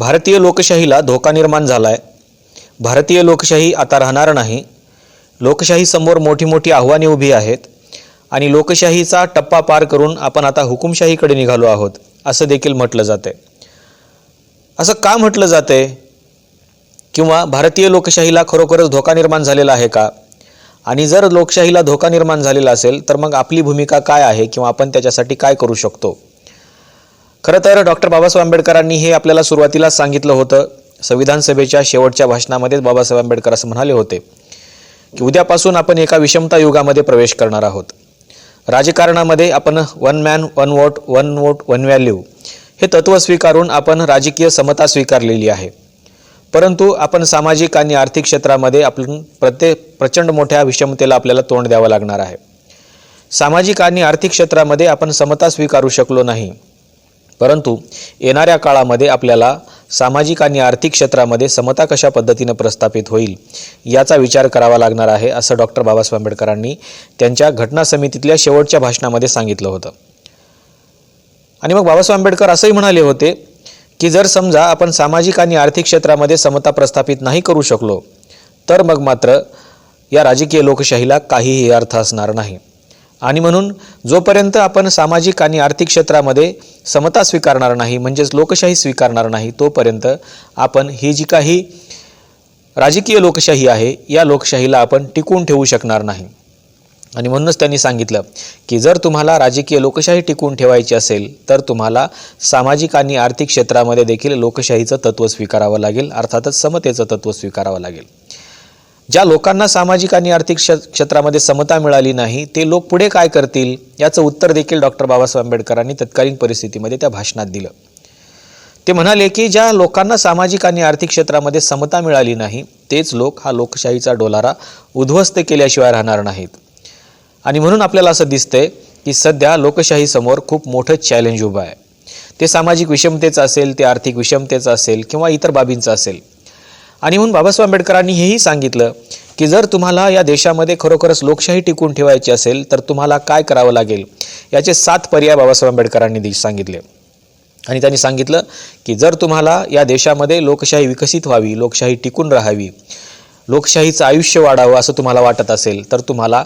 भारतीय लोकशाहीला धोका निर्माण झाला आहे भारतीय लोकशाही आता राहणार नाही. लोकशाहीसमोर मोठी मोठी आव्हाने उभी आहेत आणि लोकशाहीचा टप्पा पार करून आपण आता हुकुमशाहीकडे निघालो आहोत असं देखील म्हटलं जाते असं का म्हटलं जाते किंवा भारतीय लोकशाहीला खरोखरच धोका निर्माण झालेला आहे का? आणि जर लोकशाहीला धोका निर्माण झालेला असेल तर मग आपली भूमिका काय आहे किंवा आपण त्याच्यासाठी काय करू शकतो? खरं तर डॉक्टर बाबासाहेब आंबेडकरांनी हे आपल्याला सुरुवातीला सांगितलं होतं. संविधान सभेच्या शेवटच्या भाषणामध्येच बाबासाहेब आंबेडकर असं म्हणाले होते की उद्यापासून आपण एका विषमता युगामध्ये प्रवेश करणार आहोत. राजकारणामध्ये आपण one man one vote one vote one value हे तत्त्व स्वीकारून आपण राजकीय समता स्वीकारलेली आहे. परंतु आपण सामाजिक आणि आर्थिक क्षेत्रामध्ये आपण प्रत्येक प्रचंड मोठ्या विषमतेला आपल्याला तोंड द्यावं लागणार आहे. सामाजिक आणि आर्थिक क्षेत्रामध्ये आपण समता स्वीकारू शकलो नाही. परंतु येणाऱ्या काळामध्ये आपल्याला सामाजिक आणि आर्थिक क्षेत्रामध्ये समता कशा पद्धतीनं प्रस्थापित होईल याचा विचार करावा लागणार आहे असं डॉक्टर बाबासाहेब आंबेडकरांनी त्यांच्या घटना समितीतल्या शेवटच्या भाषणामध्ये सांगितलं होतं. आणि मग बाबासाहेब आंबेडकर असंही म्हणाले होते की जर समजा आपण सामाजिक आणि आर्थिक क्षेत्रामध्ये समता प्रस्थापित नाही करू शकलो तर मग मात्र या राजकीय लोकशाहीला काहीही अर्थ असणार नाही. आणि म्हणून जोपर्यंत आपण सामाजिक आणि आर्थिक क्षेत्रामध्ये समता स्वीकारणार नाही म्हणजेच लोकशाही स्वीकारणार नाही तोपर्यंत आपण ही जी काही राजकीय लोकशाही आहे या लोकशाहीला आपण टिकवून ठेवू शकणार नाही. आणि म्हणूनच त्यांनी सांगितलं की जर तुम्हाला राजकीय लोकशाही टिकवून ठेवायची असेल तर तुम्हाला सामाजिक आणि आर्थिक क्षेत्रामध्ये देखील लोकशाहीचं तत्त्व स्वीकारावं लागेल अर्थातच समतेचं तत्त्व स्वीकारावं लागेल. ज्या लोकांना सामाजिक आणि आर्थिक क्षेत्रामध्ये समता मिळाली नाही ते लोक पुढे काय करतील? याचं उत्तर देखील डॉक्टर बाबासाहेब आंबेडकरांनी तत्कालीन परिस्थितीमध्ये त्या भाषणात दिलं. ते म्हणाले की ज्या लोकांना सामाजिक आणि आर्थिक क्षेत्रामध्ये समता मिळाली नाही तेच लोक हा लोकशाहीचा डोलारा उद्ध्वस्त केल्याशिवाय राहणार नाहीत. आणि म्हणून आपल्याला असं दिसतंय की सध्या लोकशाहीसमोर खूप मोठं चॅलेंज उभं आहे. ते सामाजिक विषमतेचं असेल ते आर्थिक विषमतेचं असेल किंवा इतर बाबींचं असेल आणि म्हणून बाबासाहेब आंबेडकरांनी हेही सांगितलं की जर तुम्हाला या देशामध्ये खरोखरच लोकशाही टिकून ठेवायची असेल तर तुम्हाला काय करावं लागेल? याचे सात पर्याय बाबासाहेब आंबेडकरांनी सांगितले. आणि त्यांनी सांगितलं की जर तुम्हाला या देशामध्ये लोकशाही विकसित व्हावी लोकशाही टिकून राहावी लोकशाहीचं आयुष्य वाढावं असं तुम्हाला वाटत असेल तर तुम्हाला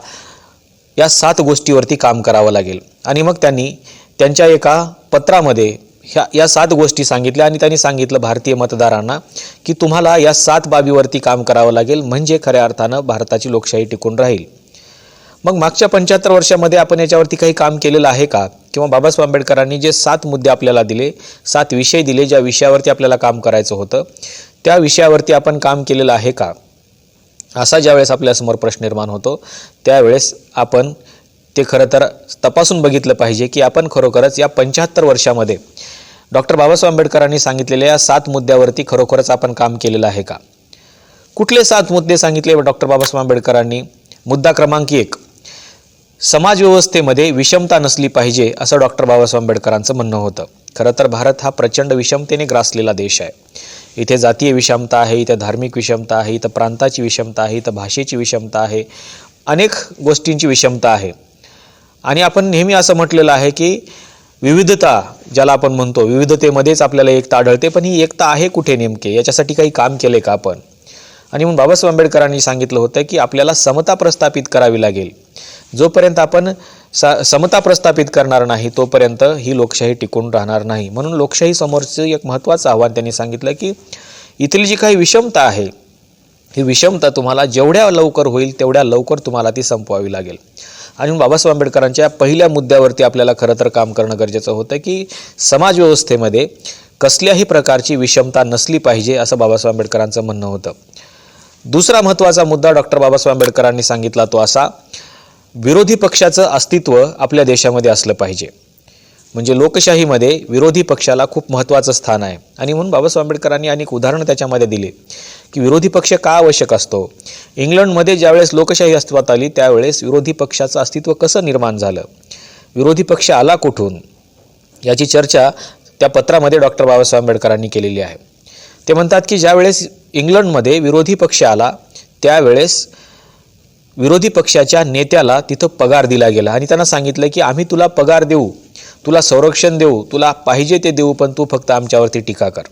या सात गोष्टीवरती काम करावं लागेल. आणि मग त्यांनी त्यांच्या एका पत्रामध्ये ह्या या सात गोष्टी सांगितल्या आणि त्यांनी सांगितलं भारतीय मतदारांना की तुम्हाला या सात बाबीवरती काम करावं लागेल म्हणजे खऱ्या अर्थानं भारताची लोकशाही टिकून राहील. मग मागच्या पंच्याहत्तर वर्षामध्ये आपण याच्यावरती काही काम केलेलं आहे का? किंवा बाबासाहेब आंबेडकरांनी जे सात मुद्दे आपल्याला दिले सात विषय दिले ज्या विषयावरती आपल्याला काम करायचं होतं त्या विषयावरती आपण काम केलेलं आहे का? असा ज्यावेळेस आपल्यासमोर प्रश्न निर्माण होतो त्यावेळेस आपण ते खरं तर तपासून बघितलं पाहिजे की आपण खरोखरच या पंच्याहत्तर वर्षामध्ये डॉक्टर बाबासाहेब आंबेडकरांनी सांगितलेल्या या सात मुद्द्यावरती खरोखरच आपण काम केलेलं आहे का? कुठले सात मुद्दे सांगितले डॉक्टर बाबासाहेब आंबेडकरांनी? मुद्दा क्रमांक एक समाजव्यवस्थेमध्ये विषमता नसली पाहिजे असं डॉक्टर बाबासाहेब आंबेडकरांचं म्हणणं होतं. खरं तर भारत हा प्रचंड विषमतेने ग्रासलेला देश आहे. इथे जातीय विषमता आहे इथं धार्मिक विषमता आहे इथं प्रांताची विषमता आहे इथं भाषेची विषमता आहे अनेक गोष्टींची विषमता आहे. आणि आपण नेहमी असं म्हटलेलं आहे की विविधता ज्याला आपण म्हणतो विविधतेमध्येच आपल्याला एकता आढळते पण ही एकता आहे कुठे नेमके? याच्यासाठी काही काम केले का आपण? आणि म्हणून बाबासाहेब आंबेडकरांनी सांगितलं होतं की आपल्याला समता प्रस्थापित करावी लागेल. जोपर्यंत आपण स समता प्रस्थापित करणार नाही तोपर्यंत ही लोकशाही टिकून राहणार नाही. म्हणून लोकशाही समोरचं एक महत्त्वाचं आव्हान त्यांनी सांगितलं की इथली जी काही विषमता आहे ही विषमता तुम्हाला जेवढ्या लवकर होईल तेवढ्या लवकर तुम्हाला ती संपवावी लागेल. आणि बाबासाहेब आंबेडकरांच्या पहिल्या मुद्द्यावरती आपल्याला खरं तर काम करणं गरजेचं होतं की समाजव्यवस्थेमध्ये कसल्याही प्रकारची विषमता नसली पाहिजे असं बाबासाहेब आंबेडकरांचं म्हणणं होतं. दुसरा महत्त्वाचा मुद्दा डॉक्टर बाबासाहेब आंबेडकरांनी सांगितला तो असा विरोधी पक्षाचं अस्तित्व आपल्या देशामध्ये असलं पाहिजे. म्हणजे लोकशाहीमध्ये विरोधी पक्षाला खूप महत्त्वाचं स्थान आहे. आणि म्हणून बाबासाहेब आंबेडकरांनी अनेक उदाहरणं त्याच्यामध्ये दिले. की विरोधी पक्ष का आवश्यक असतो? इंग्लंडमध्ये ज्यावेळेस लोकशाही अस्तित्वात आली त्यावेळेस विरोधी पक्षाचं अस्तित्व कसं निर्माण झालं? विरोधी पक्ष आला कुठून? याची चर्चा त्या पत्रामध्ये डॉक्टर बाबासाहेब आंबेडकरांनी केलेली आहे. ते म्हणतात की ज्यावेळेस इंग्लंडमध्ये विरोधी पक्ष आला त्यावेळेस विरोधी पक्षाच्या नेत्याला तिथं पगार दिला गेला. आणि त्यांना सांगितलं की आम्ही तुला पगार देऊ तुला संरक्षण देऊ तुला पाहिजे ते देऊ पण तू फक्त आमच्यावरती टीका कर.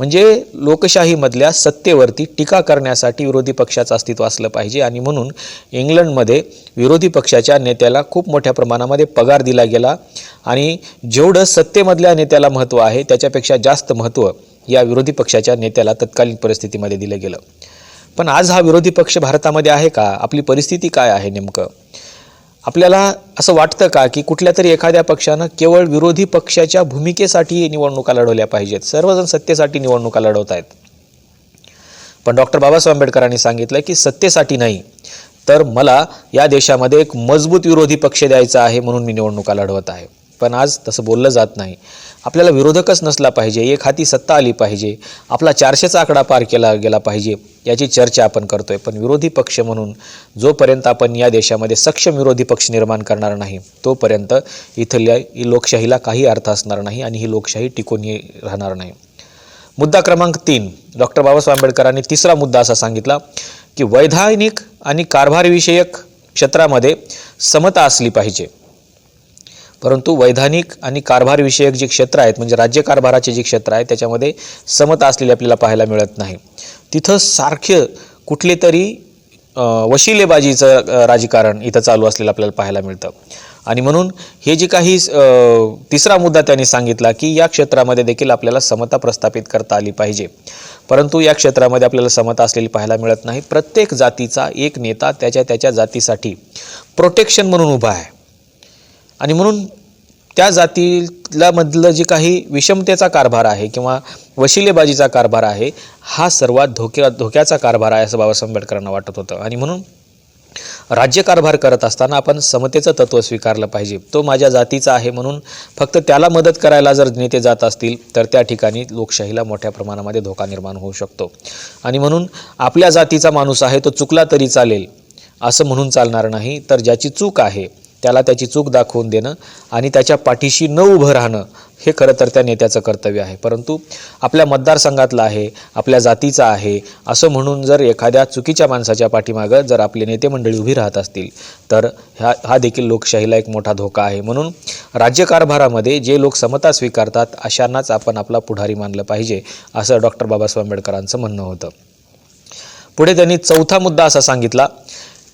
म्हणजे लोकशाहीमधल्या सत्तेवरती टीका करण्यासाठी विरोधी पक्षाचं अस्तित्व असलं पाहिजे आणि म्हणून इंग्लंडमध्ये विरोधी पक्षाच्या नेत्याला खूप मोठ्या प्रमाणामध्ये पगार दिला गेला. आणि जेवढं सत्तेमधल्या नेत्याला महत्त्व आहे त्याच्यापेक्षा जास्त महत्त्व या विरोधी पक्षाच्या नेत्याला तत्कालीन परिस्थितीमध्ये दिलं गेलं. पण आज हा विरोधी पक्ष भारतामध्ये आहे का? आपली परिस्थिती काय आहे नेमकं? आपल्याला असं वाटतं का की कुठल्या तरी एखाद्या पक्षानं केवळ विरोधी पक्षाच्या भूमिकेसाठी निवडणुका लढवल्या पाहिजेत? सर्वजण सत्तेसाठी निवडणुका लढवत आहेत. पण डॉक्टर बाबासाहेब आंबेडकरांनी सांगितलं की सत्तेसाठी नाही तर मला या देशामध्ये एक मजबूत विरोधी पक्ष द्यायचा आहे म्हणून मी निवडणुका लढवत आहे. पण आज तसं बोललं जात नाही. आपल्याला विरोधकच नसला पाहिजे एक हाती सत्ता आली पाहिजे आपला चारशेचा आकडा पार केला गेला पाहिजे याची चर्चा आपण करतोय. पण विरोधी पक्ष म्हणून जोपर्यंत आपण या देशामध्ये सक्षम विरोधी पक्ष निर्माण करणार नाही तोपर्यंत इथल्या लोकशाहीला काही अर्थ असणार नाही आणि ही लोकशाही टिकून राहणार नाही. मुद्दा क्रमांक तीन. डॉक्टर बाबासाहेब आंबेडकरांनी तिसरा मुद्दा असा सांगितला की वैधानिक आणि कारभारविषयक क्षेत्रामध्ये समता असली पाहिजे. परंतु वैधानिक आणि कारभारविषयक जे क्षेत्र आहेत म्हणजे राज्यकारभाराचे जे क्षेत्र आहे त्याच्यामध्ये समता असलेली आपल्याला पाहायला मिळत नाही. तिथं सारखं कुठले तरी वशिलेबाजीचं राजकारण इथं चालू असलेलं आपल्याला पाहायला मिळतं. आणि म्हणून हे जे काही तिसरा मुद्दा त्यांनी सांगितला की या क्षेत्रामध्ये देखील आपल्याला समता प्रस्थापित करता आली पाहिजे. परंतु या क्षेत्रामध्ये आपल्याला समता असलेली पाहायला मिळत नाही. प्रत्येक जातीचा एक नेता त्याच्या त्याच्या जातीसाठी प्रोटेक्शन म्हणून उभा आहे. आणि म्हणून त्या जातीला मधलं जे काही विषमतेचा कारभार आहे किंवा वशिलेबाजीचा कारभार आहे हा सर्वात धोक्या धोक्याचा कारभार आहे असं बाबासाहेब आंबेडकरांना वाटत होतं. आणि म्हणून राज्यकारभार करत असताना आपण समतेचं तत्त्व स्वीकारलं पाहिजे. तो माझ्या जातीचा आहे म्हणून फक्त त्याला मदत करायला जर नेते जात असतील तर त्या ठिकाणी लोकशाहीला मोठ्या प्रमाणामध्ये धोका निर्माण होऊ शकतो. आणि म्हणून आपल्या जातीचा माणूस आहे तो चुकला तरी चालेल असं म्हणून चालणार नाही. तर ज्याची चूक आहे त्याला त्याची चूक दाखवून देणं आणि त्याच्या पाठीशी न उभं राहणं हे खरं तर त्या नेत्याचं कर्तव्य आहे. परंतु आपल्या मतदारसंघातला आहे आपल्या जातीचा आहे असं म्हणून जर एखाद्या चुकीच्या माणसाच्या पाठीमागं जर आपले नेते मंडळी उभी राहत असतील तर ह्या हा देखील लोकशाहीला एक मोठा धोका आहे. म्हणून राज्यकारभारामध्ये जे लोक समता स्वीकारतात अशांनाच आपण आपला पुढारी मानलं पाहिजे असं डॉक्टर बाबासाहेब आंबेडकरांचं म्हणणं होतं. पुढे त्यांनी चौथा मुद्दा असा सांगितला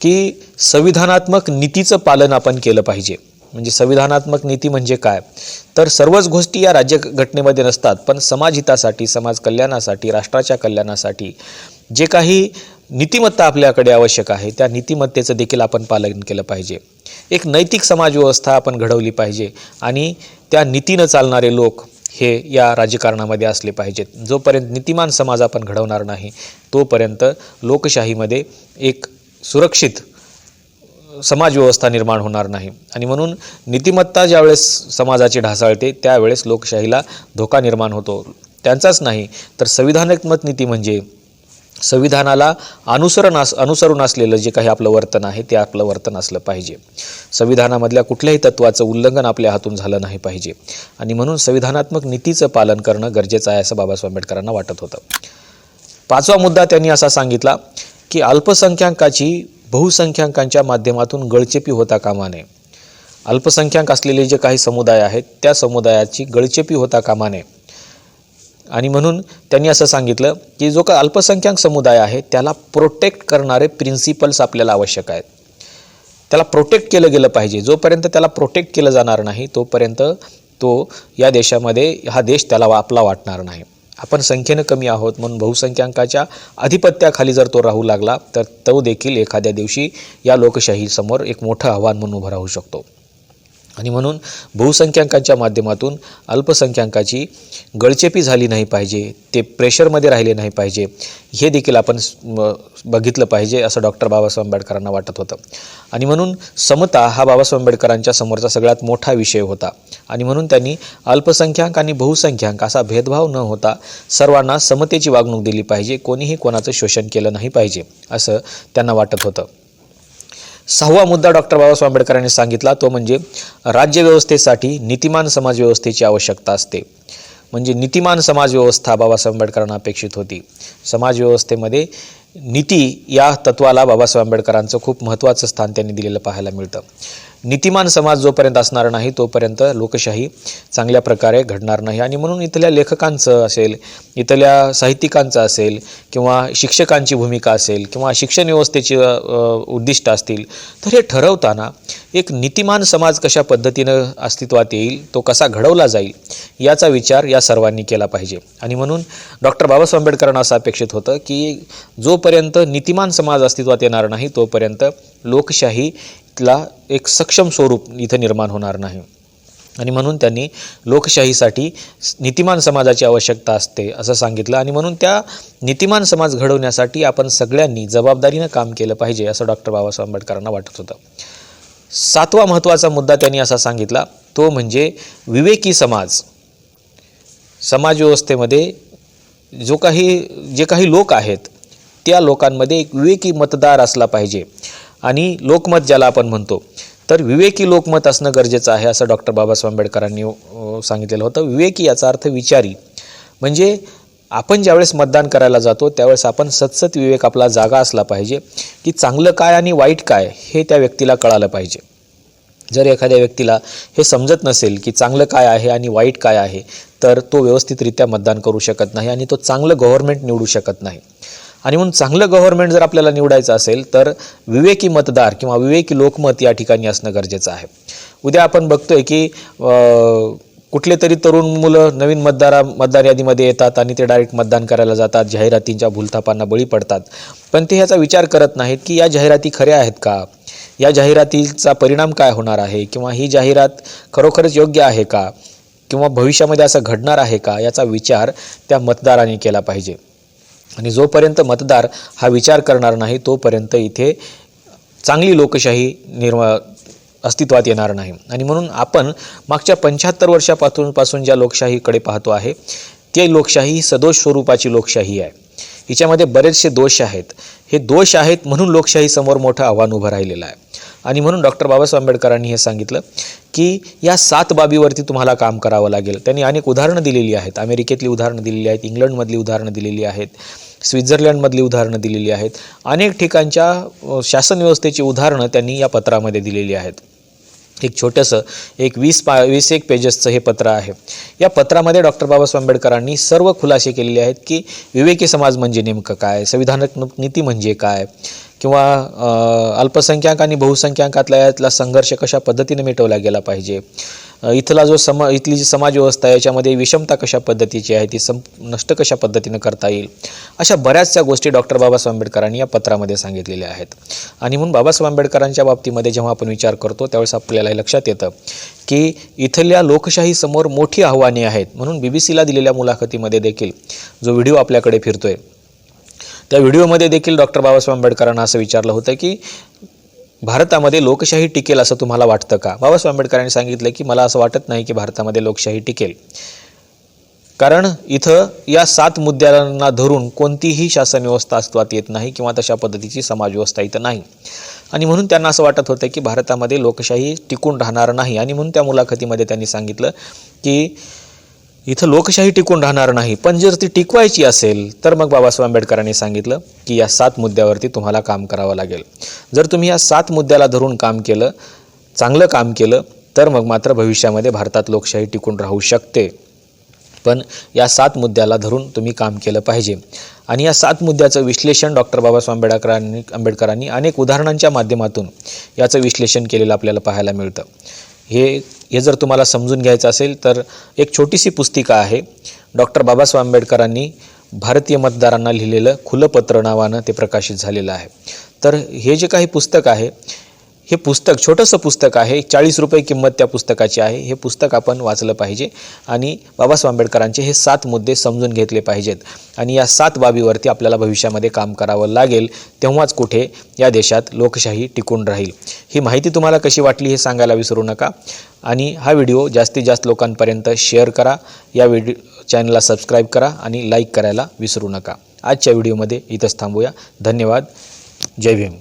की संविधानात्मक नीतीचं पालन आपण केलं पाहिजे. म्हणजे संविधानात्मक नीती म्हणजे काय? तर सर्वच गोष्टी या राज्यघटनेमध्ये नसतात पण समाजहितासाठी समाज कल्याणासाठी राष्ट्राच्या कल्याणासाठी जे काही नीतिमत्ता आपल्याकडे आवश्यक आहे त्या नीतिमत्तेचं देखील आपण पालन केलं पाहिजे. एक नैतिक समाजव्यवस्था आपण घडवली पाहिजे आणि त्या नीतीनं चालणारे लोक हे या राजकारणामध्ये असले पाहिजेत. जोपर्यंत नीतिमान समाज आपण घडवणार नाही तोपर्यंत लोकशाहीमध्ये एक सुरक्षित समाजव्यवस्था निर्माण होणार नाही. आणि म्हणून नीतिमत्ता ज्यावेळेस समाजाची ढासाळते त्यावेळेस लोकशाहीला धोका निर्माण होतो. त्यांचाच नाही तर संविधानात्मक नीती म्हणजे संविधानाला अनुसरण अस अनुसरून असलेलं जे काही आपलं वर्तन आहे ते आपलं वर्तन असलं पाहिजे. संविधानामधल्या कुठल्याही तत्वाचं उल्लंघन आपल्या हातून झालं नाही पाहिजे. आणि म्हणून संविधानात्मक नीतीचं पालन करणं गरजेचं आहे असं बाबासाहेब आंबेडकरांना वाटत होतं. पाचवा मुद्दा त्यांनी असा सांगितला की अल्पसंख्याकाची बहुसंख्याकांच्या माध्यमातून गळचेपी होता कामा नये अल्पसंख्याक असलेले जे काही समुदाय आहेत त्या समुदायाची गळचेपी होता कामा नये आणि म्हणून त्यांनी असं सांगितलं की जो का अल्पसंख्याक समुदाय आहे त्याला प्रोटेक्ट करणारे प्रिन्सिपल्स आपल्याला आवश्यक आहेत. त्याला प्रोटेक्ट केलं गेलं पाहिजे. जोपर्यंत त्याला प्रोटेक्ट केलं जाणार नाही तोपर्यंत तो या देशामध्ये हा देश त्याला आपला वाटणार नाही. आपण संख्येनं कमी आहोत म्हणून बहुसंख्याकाच्या अधिपत्याखाली जर तो राहू लागला तर तो देखील एखाद्या दिवशी या लोकशाहीसमोर एक मोठं आव्हान म्हणून उभं राहू शकतो. आणि म्हणून बहुसंख्याकांच्या माध्यमातून अल्पसंख्याकाची गळचेपी झाली नाही पाहिजे ते प्रेशरमध्ये राहिले नाही पाहिजे हे देखील आपण बघितलं पाहिजे असं डॉक्टर बाबासाहेब आंबेडकरांना वाटत होतं. आणि म्हणून समता हा बाबासाहेब आंबेडकरांच्या समोरचा सगळ्यात मोठा विषय होता. आणि म्हणून त्यांनी अल्पसंख्याक आणि बहुसंख्याक असा भेदभाव न होता सर्वांना समतेची वागणूक दिली पाहिजे कोणीही कोणाचं शोषण केलं नाही पाहिजे असं त्यांना वाटत होतं. सहावा मुद्दा डॉक्टर बाबासाहेब आंबेडकरांनी सांगितला तो म्हणजे राज्यव्यवस्थेसाठी नीतिमान समाजव्यवस्थेची आवश्यकता असते. म्हणजे नीतिमान समाजव्यवस्था बाबासाहेब आंबेडकरांना अपेक्षित होती. समाजव्यवस्थेमध्ये नीती या तत्वाला बाबासाहेब आंबेडकरांचं खूप महत्त्वाचं स्थान त्यांनी दिलेलं पाहायला मिळतं. नीतिमान समाज जोपर्यंत असणार नाही तोपर्यंत लोकशाही चांगल्या प्रकारे घडणार नाही. आणि म्हणून इथल्या लेखकांचं असेल इथल्या साहित्यिकांचं असेल किंवा शिक्षकांची भूमिका असेल किंवा शिक्षण व्यवस्थेची उद्दिष्ट असतील तर हे ठरवताना एक नीतिमान समाज कशा पद्धतीनं अस्तित्वात येईल तो कसा घडवला जाईल याचा विचार या सर्वांनी केला पाहिजे. आणि म्हणून डॉक्टर बाबासाहेब आंबेडकरांना असं अपेक्षित होतं की जोपर्यंत नीतिमान समाज अस्तित्वात येणार नाही तोपर्यंत लोकशाही ला एक सक्षम स्वरूप इथं निर्माण होणार नाही. आणि म्हणून त्यांनी लोकशाहीसाठी नीतिमान समाजाची आवश्यकता असते असं सांगितलं. आणि म्हणून त्या नीतिमान समाज घडवण्यासाठी आपण सगळ्यांनी जबाबदारीनं काम केलं पाहिजे असं डॉक्टर बाबासाहेब आंबेडकरांना वाटत होतं. सातवा महत्त्वाचा मुद्दा त्यांनी असा सांगितला तो म्हणजे विवेकी समाज. समाजव्यवस्थेमध्ये जो काही जे काही लोक आहेत त्या लोकांमध्ये एक विवेकी मतदार असला पाहिजे. आणि लोकमत ज्याला आपण म्हणतो. तर विवेकी लोकमत असणं गरजेचं आहे असं डॉक्टर बाबासाहेब आंबेडकरांनी सांगितलेलं होतं. विवेकी याचा अर्थ विचारी. म्हणजे आपण ज्यावेळेस मतदान करायला जातो त्यावेळेस आपण सतसत विवेक आपला जागा असला पाहिजे की चांगलं काय आणि वाईट काय हे त्या व्यक्तीला कळालं पाहिजे. जर एखाद्या व्यक्तीला हे समजत नसेल की चांगलं काय आहे आणि वाईट काय आहे तर तो व्यवस्थितरित्या मतदान करू शकत नाही आणि तो चांगलं गव्हर्नमेंट निवडू शकत नाही. आणि म्हणून चांगलं गव्हर्नमेंट जर आपल्याला निवडायचं असेल तर विवेकी मतदार किंवा विवेकी लोकमत या ठिकाणी असणं गरजेचं आहे. उद्या आपण बघतोय की कुठले तरी तरुण मुलं नवीन मतदारा मतदार यादीमध्ये येतात आणि ते डायरेक्ट मतदान करायला जातात जाहिरातींच्या भूलथापांना बळी पडतात. पण ते ह्याचा विचार करत नाहीत की या जाहिराती खऱ्या आहेत का? या जाहिरातीचा परिणाम काय होणार आहे? किंवा ही जाहिरात खरोखरच योग्य आहे का? किंवा भविष्यामध्ये असं घडणार आहे का? याचा विचार त्या मतदाराने केला पाहिजे. आणि जोपर्यंत मतदार हा विचार करणार नाही तोपर्यंत इथे चांगली लोकशाही निर्मा अस्तित्वात येणार नाही. आणि म्हणून आपण मागच्या पंच्याहत्तर वर्षापासून पासून ज्या लोकशाहीकडे पाहतो आहे ती लोकशाही ही सदोष स्वरूपाची लोकशाही आहे. हिच्यामध्ये बरेचसे दोष आहेत. हे दोष आहेत म्हणून लोकशाहीसमोर मोठं आव्हान उभं राहिलेलं आहे. आणि म्हणून डॉक्टर बाबासाहेब आंबेडकरांनी हे सांगितलं की या सात बाबीवरती तुम्हाला काम करावं लागेल. त्यांनी अनेक उदाहरणं दिलेली आहेत. अमेरिकेतली उदाहरणं दिलेली आहेत इंग्लंडमधली उदाहरणं दिलेली आहेत स्वित्झर्लंडमधली उदाहरणं दिलेली आहेत. अनेक ठिकाणच्या शासन व्यवस्थेची उदाहरणं त्यांनी या पत्रामध्ये दिलेली आहेत. एक छोटंसं एक वीस पा वीस एक पेजेसचं हे पत्र आहे. या पत्रामध्ये डॉक्टर बाबासाहेब आंबेडकरांनी सर्व खुलासे केलेले आहेत की विवेकी समाज म्हणजे नेमकं काय? संविधानक नीती म्हणजे काय? किंवा अल्पसंख्याक आणि बहुसंख्याकातला यातला संघर्ष कशा पद्धतीने मिटवला गेला पाहिजे? इथला जो समा इथली जी समाज व्यवस्था आहे याच्यामध्ये विषमता कशा पद्धतीची आहे ती सं नष्ट कशा पद्धतीनं करता येईल? अशा बऱ्याचशा गोष्टी डॉक्टर बाबासाहेब आंबेडकरांनी या पत्रामध्ये सांगितलेल्या आहेत. आणि म्हणून बाबासाहेब आंबेडकरांच्या बाबतीमध्ये जेव्हा आपण विचार करतो त्यावेळेस आपल्याला हे लक्षात येतं की इथल्या लोकशाहीसमोर मोठी आव्हाने आहेत. म्हणून बी बी सीला दिलेल्या मुलाखतीमध्ये देखील जो व्हिडिओ आपल्याकडे फिरतोय त्या व्हिडिओमध्ये देखील डॉक्टर बाबासाहेब आंबेडकरांना असं विचारलं होतं की भारतामध्ये लोकशाही टिकेल असं तुम्हाला वाटतं का? बाबासाहेब आंबेडकरांनी सांगितलं की मला असं वाटत नाही की भारतामध्ये लोकशाही टिकेल. कारण इथं या सात मुद्द्यांना धरून कोणतीही शासन व्यवस्था अस्तित्वात येत नाही किंवा तशा पद्धतीची समाजव्यवस्था इथं नाही. आणि म्हणून त्यांना असं वाटत होतं की भारतामध्ये लोकशाही टिकून राहणार नाही. आणि म्हणून त्या मुलाखतीमध्ये त्यांनी सांगितलं की इथं लोकशाही टिकून राहणार नाही. पण जर ती टिकवायची असेल तर मग बाबासाहेब आंबेडकरांनी सांगितलं की या सात मुद्द्यावरती तुम्हाला काम करावं लागेल. जर तुम्ही या सात मुद्द्याला धरून काम केलं चांगलं काम केलं तर मग मात्र भविष्यामध्ये भारतात लोकशाही टिकून राहू शकते. पण या सात मुद्द्याला धरून तुम्ही काम केलं पाहिजे. आणि या सात मुद्द्याचं विश्लेषण डॉक्टर बाबासाहेब आंबेडकरांनी आंबेडकरांनी अनेक उदाहरणांच्या माध्यमातून याचं विश्लेषण केलेलं आपल्याला पाहायला मिळतं. हे हे जर तुम्हाला समजून घ्यायचं असेल तर एक छोटीशी पुस्तिका आहे. डॉक्टर बाबासाहेब आंबेडकरांनी भारतीय मतदारांना लिहिलेलं खुलं पत्र नावानं ते प्रकाशित झालेलं आहे. तर हे जे काही पुस्तक आहे हे पुस्तक छोटंसं पुस्तक आहे. चाळीस रुपये किंमत त्या पुस्तकाची आहे. हे पुस्तक आपण वाचलं पाहिजे आणि बाबासाहेब आंबेडकरांचे हे सात मुद्दे समजून घेतले पाहिजेत. आणि या सात बाबीवरती आपल्याला भविष्यामध्ये काम करावं लागेल तेव्हाच कुठे या देशात लोकशाही टिकून राहील. ही माहिती तुम्हाला कशी वाटली हे सांगायला विसरू नका. आणि हा व्हिडिओ जास्तीत जास्त लोकांपर्यंत शेअर करा. या व्हिडिओ चॅनलला सबस्क्राईब करा आणि लाईक करायला विसरू नका. आजच्या व्हिडिओमध्ये इथंच थांबूया. धन्यवाद. जय भीम.